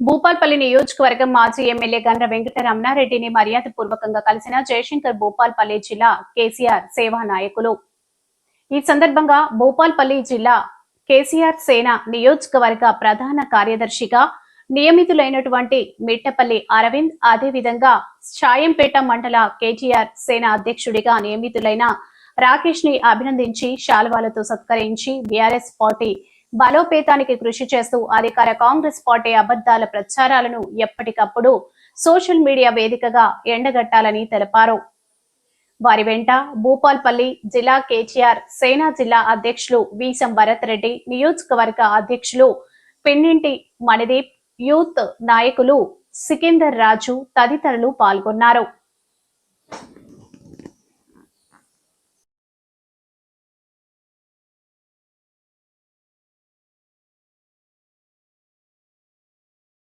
భూపాల్పల్లి నియోజకవర్గం మాజీ ఎమ్మెల్యే గండ్ర వెంకటరమణారెడ్డిని మర్యాద పూర్వకంగా కలిసిన జయశంకర్ భూపాల్పల్లి జిల్లా కేసీఆర్ సేవా నాయకులు ఈ సందర్భంగా భూపాల్పల్లి జిల్లా కేసీఆర్ సేన నియోజకవర్గ ప్రధాన కార్యదర్శిగా నియమితులైనటువంటి మిట్టపల్లి అరవింద్ అదేవిధంగా షాయంపేట మండల కేటీఆర్ సేన అధ్యక్షుడిగా నియమితులైన రాకేష్ని అభినందించి శాల్వాలతో సత్కరించి బీఆర్ఎస్ పార్టీ బలోపేతానికి కృషి చేస్తూ అధికార కాంగ్రెస్ పార్టీ అబద్దాల ప్రచారాలను ఎప్పటికప్పుడు సోషల్ మీడియా వేదికగా ఎండగట్టాలని తెలిపారు. వారి వెంట భూపాల్పల్లి జిల్లా కేటీఆర్ సేనా జిల్లా అధ్యక్షులు వీసం భరత్ రెడ్డి నియోజకవర్గ అధ్యక్షులు పిన్నింటి మణిదీప్ యూత్ నాయకులు సికిందర్ రాజు తదితరులు పాల్గొన్నారు.